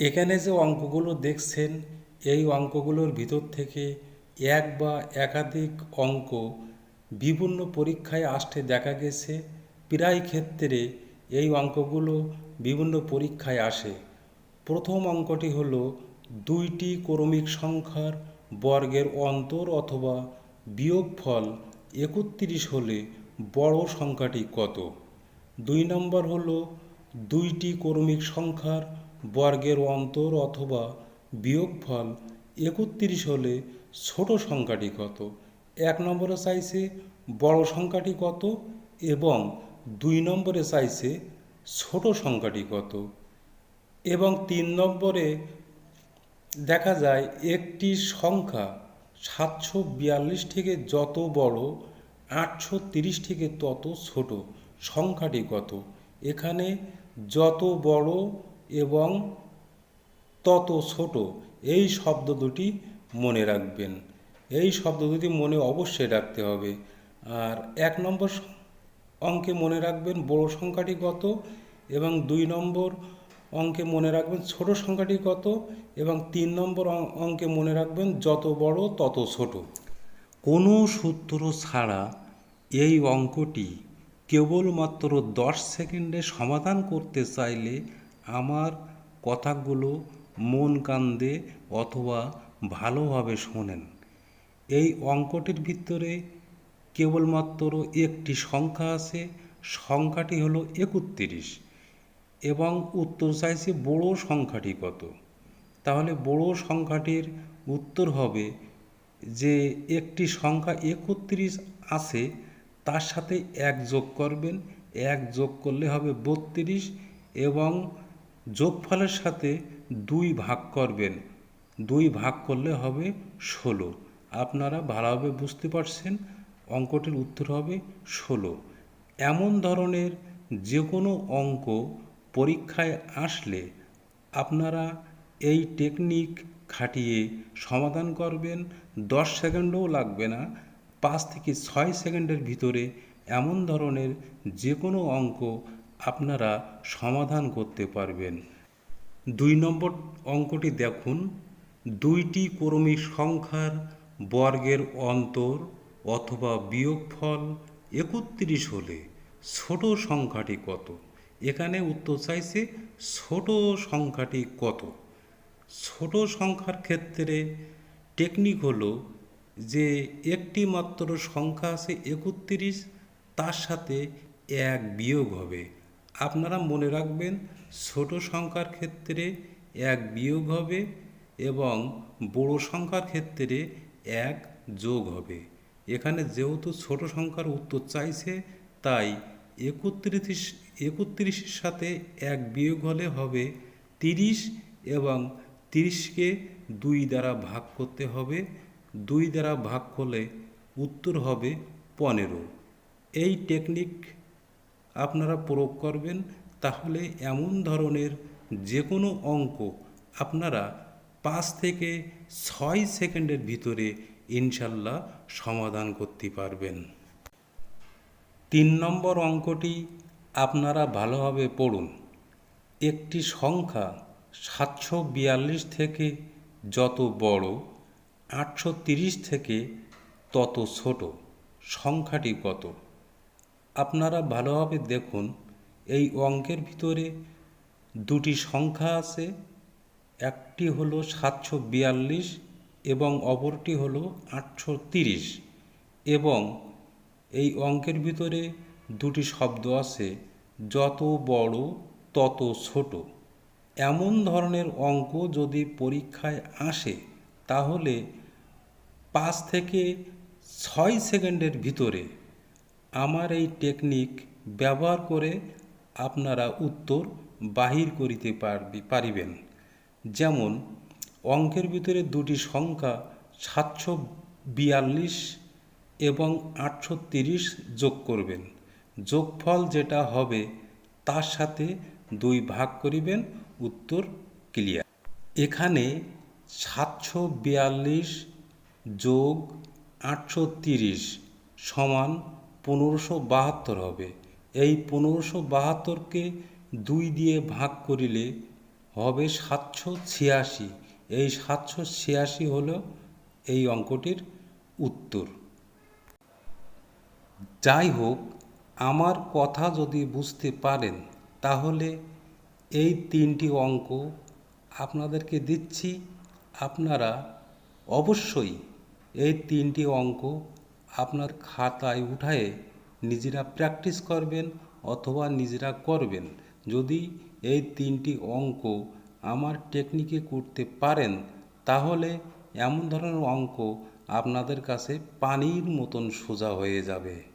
এখানে যে অঙ্কগুলো দেখছেন, এই অঙ্কগুলোর ভিতর থেকে এক বা একাধিক অঙ্ক বিভিন্ন পরীক্ষায় আসতে দেখা গেছে। প্রায় ক্ষেত্রে এই অঙ্কগুলো বিভিন্ন পরীক্ষায় আসে। প্রথম অঙ্কটি হল দুইটি ক্রমিক সংখ্যার বর্গের অন্তর অথবা বিয়োগফল একত্রিশ হলে বড় সংখ্যাটি কত? দুই নম্বর হল দুইটি ক্রমিক সংখ্যার বর্গের অন্তর অথবা বিয়োগফল একত্রিশ হলে ছোট সংখ্যাটি কত? এক নম্বরে চাইছে বড় সংখ্যাটি কত এবং দুই নম্বরে চাইছে ছোট সংখ্যাটি কত? এবং তিন নম্বরে দেখা যায় একটি সংখ্যা সাতশো বিয়াল্লিশ থেকে যত বড়, আটশো তিরিশ থেকে তত ছোট, সংখ্যাটি কত? এখানে যত বড় এবং তত ছোট। এই শব্দ দুটি মনে রাখবেন। এই শব্দ দুটি মনে অবশ্যই রাখতে হবে। আর এক নম্বর অঙ্কে মনে রাখবেন বড় সংখ্যাটি কত এবং দুই নম্বর অঙ্কে মনে রাখবেন ছোট সংখ্যাটি কত এবং তিন নম্বর অঙ্কে মনে রাখবেন যত বড় তত ছোট। কোনো সূত্র ছাড়া এই অঙ্কটি কেবলমাত্র দশ সেকেন্ডে সমাধান করতে চাইলে আমার কথাগুলো মন কান দিয়ে অথবা ভালোভাবে শোনেন। এই অঙ্কটির ভিতরে কেবলমাত্র একটি সংখ্যা আছে, সংখ্যাটি হলো একত্রিশ এবং উত্তর চাইছে বড় সংখ্যাটি কত? তাহলে বড় সংখ্যাটির উত্তর হবে যে একটি সংখ্যা একত্রিশ আছে, তার সাথে এক যোগ করবেন। এক যোগ করলে হবে বত্রিশ এবং যোগফলের সাথে দুই ভাগ করবেন। দুই ভাগ করলে হবে ষোলো। আপনারা ভালোভাবে বুঝতে পারছেন, অঙ্কটির উত্তর হবে ষোলো। এমন ধরনের যে কোনো অঙ্ক পরীক্ষায় আসলে আপনারা এই টেকনিক খাটিয়ে সমাধান করবেন। দশ সেকেন্ডও লাগবে না। পাঁচ থেকে ছয় সেকেন্ডের ভিতরে এমন ধরনের যে কোনো অঙ্ক আপনারা সমাধান করতে পারবেন। দুই নম্বর অঙ্কটি দেখুন। দুইটি ক্রমিক সংখ্যার বর্গের অন্তর অথবা বিয়োগফল একত্রিশ হলে ছোট সংখ্যাটি কত? এখানে উত্তর চাইছে ছোট সংখ্যাটি কত? ছোট সংখ্যার ক্ষেত্রে টেকনিক হলো যে একটি মাত্র সংখ্যা আছে একত্রিশ, তার সাথে এক বিয়োগ হবে। আপনারা মনে রাখবেন ছোট সংখ্যার ক্ষেত্রে এক বিয়োগ হবে এবং বড় সংখ্যার ক্ষেত্রে এক যোগ হবে। এখানে যেহেতু ছোট সংখ্যার উত্তর চাইছে, তাই একত্রিশ, একত্রিশের সাথে এক বিয়োগ হলে হবে তিরিশ এবং তিরিশকে দুই দ্বারা ভাগ করতে হবে। দুই দ্বারা ভাগ করলে উত্তর হবে পনেরো। এই টেকনিক আপনারা প্রয়োগ করবেন, তাহলে এমন ধরনের যে কোনো অঙ্ক আপনারা পাঁচ থেকে ছয় সেকেন্ডের ভিতরে ইনশাল্লাহ সমাধান করতে পারবেন। তিন নম্বর অঙ্কটি আপনারা ভালোভাবে পড়ুন। একটি সংখ্যা সাতশো বিয়াল্লিশ থেকে যত বড়, আটশো তিরিশ থেকে তত ছোট। সংখ্যাটি কত? আপনারা ভালোভাবে দেখুন, এই অঙ্কের ভিতরে দুটি সংখ্যা আছে, একটি হলো সাতশো বিয়াল্লিশ এবং অপরটি হলো আটশো তিরিশ এবং এই অঙ্কের ভিতরে দুটি শব্দ আছে, যত বড় তত ছোট। এমন ধরনের অঙ্ক যদি পরীক্ষায় আসে, তাহলে পাঁচ থেকে ছয় সেকেন্ডের ভিতরে আমার এই টেকনিক ব্যবহার করে আপনারা উত্তর বাহির করিতে পারবে, পারিবেন। যেমন, অঙ্কের ভিতরে দুটি সংখ্যা সাতশো বিয়াল্লিশ এবং আটশো তিরিশ যোগ করবেন। যোগফল যেটা হবে তার সাথে দুই ভাগ করিবেন, উত্তর ক্লিয়ার এখানে সাতশো বিয়াল্লিশ যোগ আটশো তিরিশ সমান পনেরোশো বাহাত্তর হবে। এই পনেরোশো বাহাত্তরকে দুই দিয়ে ভাগ করিলে হবে সাতশো ছিয়াশি। এই সাতশো ছিয়াশি হল এই অঙ্কটির উত্তর। যাই হোক আমার কথা যদি বুঝতে পারেন, তাহলে এই তিনটি অঙ্ক আপনাদেরকে দিচ্ছি। আপনারা অবশ্যই এই তিনটি অঙ্ক আপনার খাতায় উঠায়ে নিজেরা প্র্যাকটিস করবেন অথবা নিজেরা করবেন। যদি এই তিনটি অঙ্ক আমার টেকনিকে করতে পারেন, তাহলে এমন ধরনের অঙ্ক আপনাদের কাছে পানির মতন সোজা হয়ে যাবে।